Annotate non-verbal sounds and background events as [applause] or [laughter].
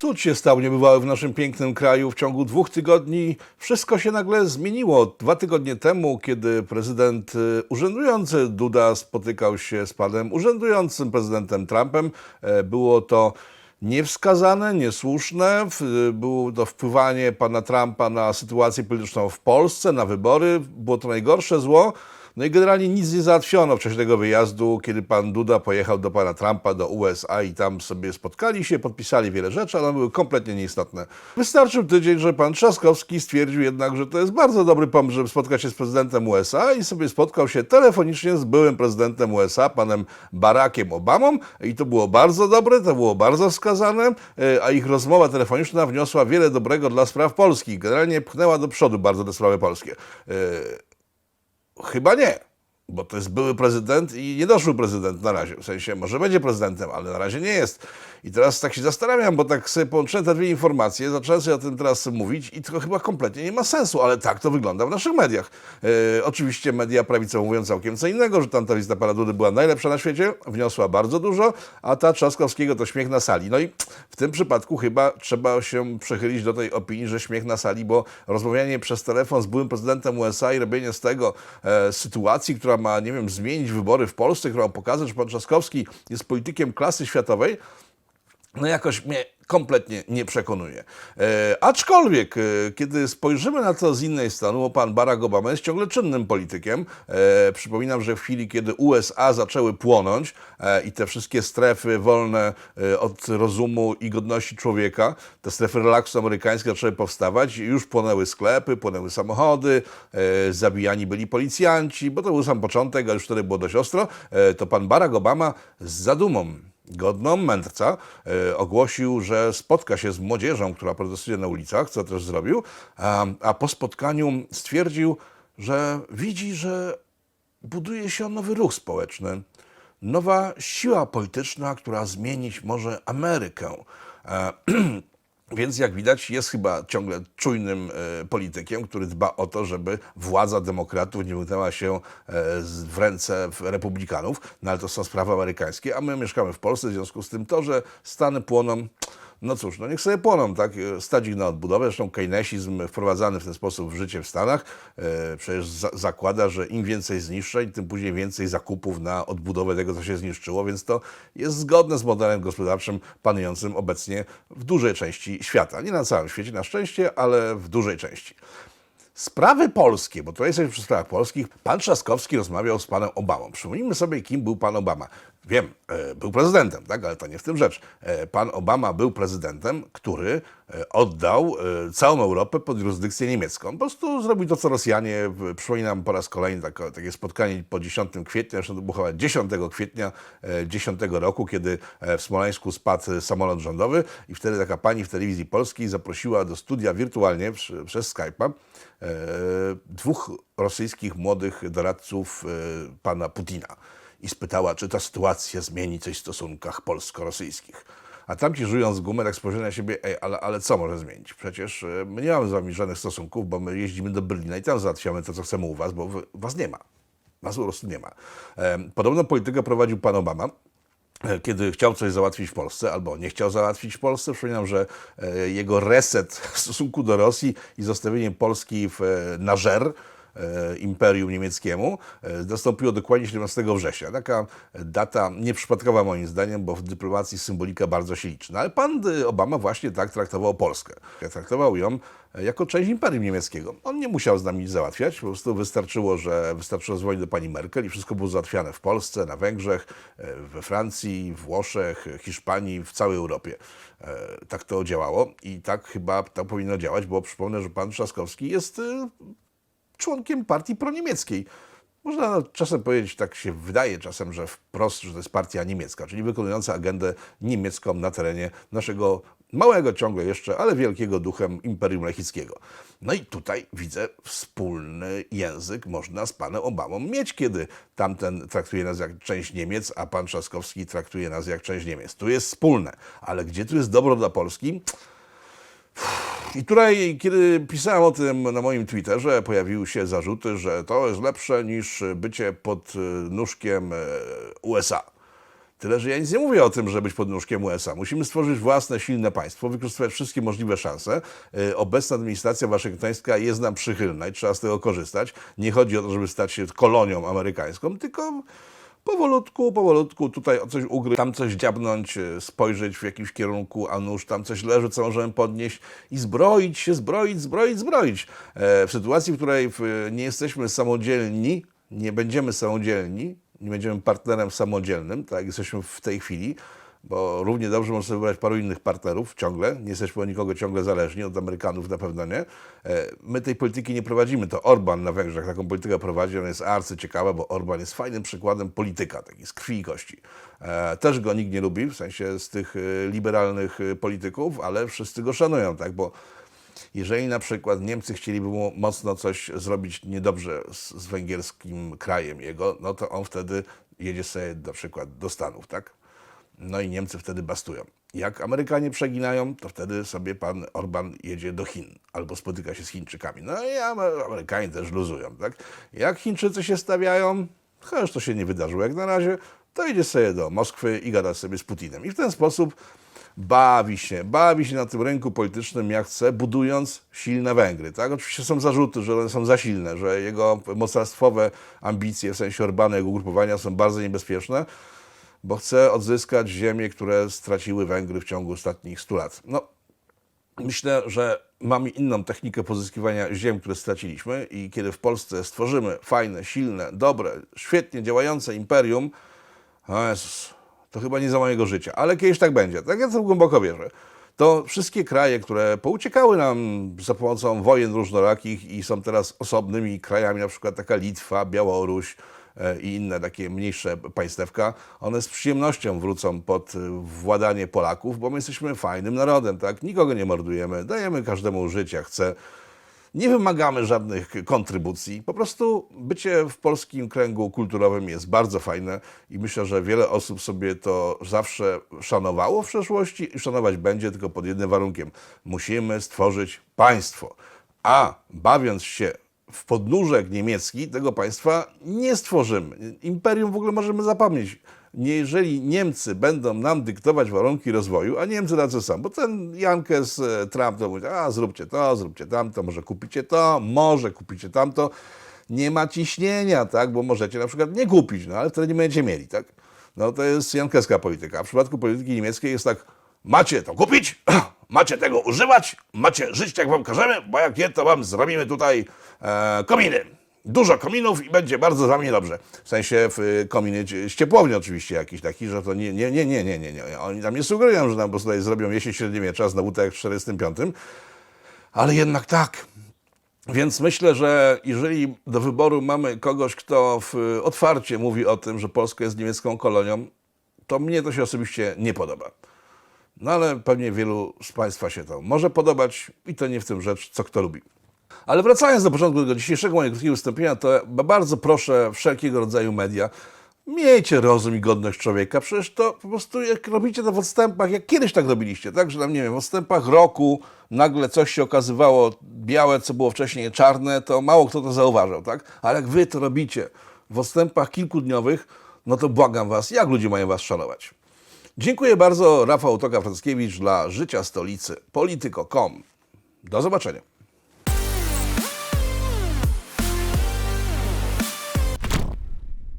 Cud się stał niebywały w naszym pięknym kraju. W ciągu dwóch tygodni wszystko się nagle zmieniło. Dwa tygodnie temu, kiedy prezydent y, urzędujący Duda spotykał się z panem urzędującym prezydentem Trumpem, e, było to niewskazane, niesłuszne. W- Było to wpływanie pana Trumpa na sytuację polityczną w Polsce, na wybory. Było to najgorsze zło. No i generalnie nic nie załatwiono w czasie tego wyjazdu, kiedy pan Duda pojechał do pana Trumpa do USA i tam sobie spotkali się, podpisali wiele rzeczy, ale one były kompletnie nieistotne. Wystarczył tydzień, że pan Trzaskowski stwierdził jednak, że to jest bardzo dobry pomysł, żeby spotkać się z prezydentem USA i sobie spotkał się telefonicznie z byłym prezydentem USA, panem Barackiem Obamą i to było bardzo dobre, to było bardzo wskazane, e, a ich rozmowa telefoniczna wniosła wiele dobrego dla spraw polskich. Generalnie pchnęła do przodu bardzo te sprawy polskie. Chyba nie, bo to jest były prezydent i niedoszły prezydent na razie. W sensie może będzie prezydentem, ale na razie nie jest. I teraz tak się zastanawiam, bo tak sobie połączyłem te dwie informacje, zacząłem sobie o tym teraz mówić i to chyba kompletnie nie ma sensu, ale tak to wygląda w naszych mediach. E, oczywiście media prawicowe mówią całkiem co innego, że tamta lista pana Dudy była najlepsza na świecie, wniosła bardzo dużo, a ta Trzaskowskiego to śmiech na sali. No i w tym przypadku chyba trzeba się przechylić do tej opinii, że śmiech na sali, bo rozmawianie przez telefon z byłym prezydentem USA i robienie z tego e, sytuacji, która ma, nie wiem, zmienić wybory w Polsce, która ma pokazać, że pan Trzaskowski jest politykiem klasy światowej, no jakoś mnie kompletnie nie przekonuje. E, aczkolwiek, e, kiedy spojrzymy na to z innej strony, bo pan Barack Obama jest ciągle czynnym politykiem. E, przypominam, że w chwili, kiedy USA zaczęły płonąć e, i te wszystkie strefy wolne e, od rozumu i godności człowieka, te strefy relaksu amerykańskie zaczęły powstawać, już płonęły sklepy, płonęły samochody, e, zabijani byli policjanci, bo to był sam początek, a już wtedy było dość ostro, e, to pan Barack Obama z zadumą godną mędrca e, ogłosił, że spotka się z młodzieżą, która protestuje na ulicach, co też zrobił, a, a po spotkaniu stwierdził, że widzi, że buduje się nowy ruch społeczny, nowa siła polityczna, która zmienić może Amerykę. [clears throat] Więc jak widać, jest chyba ciągle czujnym e, politykiem, który dba o to, żeby władza demokratów nie wymknęła się e, w ręce republikanów, no ale to są sprawy amerykańskie, a my mieszkamy w Polsce, w związku z tym to, że Stany płoną, no cóż, no niech sobie płoną, tak? E, ich na odbudowę. Zresztą keynesizm wprowadzany w ten sposób w życie w Stanach e, przecież za zakłada, że im więcej zniszczeń, tym później więcej zakupów na odbudowę tego, co się zniszczyło, więc to jest zgodne z modelem gospodarczym panującym obecnie w dużej części świata. Nie na całym świecie, na szczęście, ale w dużej części. Sprawy polskie, bo tutaj jesteśmy przy sprawach polskich. Pan Trzaskowski rozmawiał z panem Obamą. Przypomnijmy sobie, kim był pan Obama. Wiem, e, był prezydentem, tak, ale to nie w tym rzecz. E, pan Obama był prezydentem, który e, oddał całą Europę pod jurysdykcję niemiecką. Po prostu zrobił to, co Rosjanie. Przypominam po raz kolejny takie spotkanie po 10 kwietnia, zresztą to było chyba 10 kwietnia e, 10 roku, kiedy w Smoleńsku spadł samolot rządowy i wtedy taka pani w telewizji polskiej zaprosiła do studia wirtualnie przez Skype'a dwóch rosyjskich młodych doradców pana Putina i spytała, czy ta sytuacja zmieni coś w stosunkach polsko-rosyjskich. A tamci żyjąc tak spojrzeli na siebie, ej, ale, ale co może zmienić? Przecież e, my nie mamy z wami żadnych stosunków, bo my jeździmy do Berlina i tam załatwiamy to, co chcemy u was, bo was nie ma. Was po prostu nie ma. Podobną politykę prowadził pan Obama e, kiedy chciał coś załatwić w Polsce, albo nie chciał załatwić w Polsce. Przypominam, że e, jego reset w stosunku do Rosji i zostawienie Polski w, na żer Imperium Niemieckiemu e, nastąpiło dokładnie 17 września. Taka data nieprzypadkowa moim zdaniem, bo w dyplomacji symbolika bardzo się liczy. No, ale pan e, Obama właśnie tak traktował Polskę. Traktował ją e, jako część Imperium Niemieckiego. On nie musiał z nami nic załatwiać, po prostu wystarczyło, że wystarczyło dzwonić do pani Merkel i wszystko było załatwiane w Polsce, na Węgrzech, e, we Francji, Włoszech, Hiszpanii, w całej Europie. E, Tak to działało i tak chyba to powinno działać, bo przypomnę, że pan Trzaskowski jest e, członkiem partii proniemieckiej. Można czasem powiedzieć, tak się wydaje czasem, że wprost, że to jest partia niemiecka, czyli wykonująca agendę niemiecką na terenie naszego małego ciągle jeszcze, ale wielkiego duchem Imperium Lechickiego. No i tutaj widzę wspólny język można z panem Obamą mieć, kiedy tamten traktuje nas jak część Niemiec, a pan Trzaskowski traktuje nas jak część Niemiec. Tu jest wspólne, ale gdzie tu jest dobro dla Polski? I tutaj, kiedy pisałem o tym na moim Twitterze, pojawiły się zarzuty, że to jest lepsze niż bycie pod e, nóżkiem e, USA. Tyle, że ja nic nie mówię o tym, żeby być pod nóżkiem USA. Musimy stworzyć własne, silne państwo, wykorzystywać wszystkie możliwe szanse. Y, Obecna administracja waszyngtońska jest nam przychylna i trzeba z tego korzystać. Nie chodzi o to, żeby stać się kolonią amerykańską, tylko powolutku, powolutku tutaj coś ugryźć, tam coś dziabnąć, y, spojrzeć w jakimś kierunku, a nuż tam coś leży, co możemy podnieść i zbroić się, zbroić, zbroić, zbroić. E, W sytuacji, w której nie jesteśmy samodzielni, nie będziemy samodzielni, nie będziemy partnerem samodzielnym, tak jesteśmy w tej chwili, bo równie dobrze można sobie wybrać paru innych partnerów ciągle, nie jesteśmy od nikogo ciągle zależni, od Amerykanów na pewno nie. E, My tej polityki nie prowadzimy, to Orban na Węgrzech taką politykę prowadzi, ona jest arcyciekawa, bo Orban jest fajnym przykładem polityka, taki z krwi i kości. E, Też go nikt nie lubi, w sensie z tych e, liberalnych polityków, ale wszyscy go szanują, tak, bo jeżeli na przykład Niemcy chcieliby mu mocno coś zrobić niedobrze z, z węgierskim krajem jego, no to on wtedy jedzie sobie na przykład do Stanów, tak? No i Niemcy wtedy bastują. Jak Amerykanie przeginają, to wtedy sobie pan Orban jedzie do Chin albo spotyka się z Chińczykami. No i Amer- Amerykanie też luzują, tak? Jak Chińczycy się stawiają, chociaż to się nie wydarzyło jak na razie, to idzie sobie do Moskwy i gada sobie z Putinem. I w ten sposób bawi się, bawi się na tym rynku politycznym jak chce, budując silne Węgry. Tak? Oczywiście są zarzuty, że one są za silne, że jego mocarstwowe ambicje, w sensie Orbana, jego ugrupowania są bardzo niebezpieczne, bo chce odzyskać ziemie, które straciły Węgry w ciągu ostatnich 100 lat. No, Myślę, że mamy inną technikę pozyskiwania ziem, które straciliśmy i kiedy w Polsce stworzymy fajne, silne, dobre, świetnie działające imperium, Jezus, to chyba nie za mojego życia, ale kiedyś tak będzie. Tak ja to głęboko wierzę. To wszystkie kraje, które pouciekały nam za pomocą wojen różnorakich i są teraz osobnymi krajami, na przykład taka Litwa, Białoruś i inne takie mniejsze państewka, one z przyjemnością wrócą pod e, władanie Polaków, bo my jesteśmy fajnym narodem, tak? Nikogo nie mordujemy, dajemy każdemu żyć jak chce. Nie wymagamy żadnych kontrybucji. Po prostu bycie w polskim kręgu kulturowym jest bardzo fajne i myślę, że wiele osób sobie to zawsze szanowało w przeszłości i szanować będzie tylko pod jednym warunkiem. Musimy stworzyć państwo. A bawiąc się w podnóżek niemiecki, tego państwa nie stworzymy. Imperium w ogóle możemy zapomnieć. Nie, jeżeli Niemcy będą nam dyktować warunki rozwoju, a Niemcy tacy są, bo ten Jankes e, Trump to mówi, a zróbcie to, zróbcie tamto, może kupicie to, może kupicie tamto. Nie ma ciśnienia, tak, bo możecie na przykład nie kupić, no ale wtedy nie będziecie mieli, tak. No to jest jankeska polityka. A w przypadku polityki niemieckiej jest tak, macie to kupić, [clears throat] macie tego używać, macie żyć jak wam każemy, bo jak nie, to wam zrobimy tutaj e, kominy. Dużo kominów i będzie bardzo za mnie dobrze. W sensie w y, kominy cie- z ciepłowni oczywiście jakiś taki, że to nie, nie, nie, nie, nie, nie, nie. Oni tam nie sugerują, że nam po prostu tutaj zrobią jesień średniowiecza, znowu tak jak w 45. Ale jednak tak. Więc myślę, że jeżeli do wyboru mamy kogoś, kto w, otwarcie mówi o tym, że Polska jest niemiecką kolonią, to mnie to się osobiście nie podoba. No ale pewnie wielu z Państwa się to może podobać i to nie w tym rzecz, co kto lubi. Ale wracając do początku tego dzisiejszego mojego krótkiego wystąpienia, to bardzo proszę wszelkiego rodzaju media, miejcie rozum i godność człowieka. Przecież to po prostu jak robicie to w odstępach, jak kiedyś tak robiliście, tak? Że tam, nie wiem, w odstępach roku nagle coś się okazywało białe, co było wcześniej czarne, to mało kto to zauważał, tak? Ale jak wy to robicie w odstępach kilkudniowych, no to błagam was, jak ludzie mają was szanować? Dziękuję bardzo. Rafał Toka-Franckiewicz dla Życia Stolicy, polityko.com. Do zobaczenia.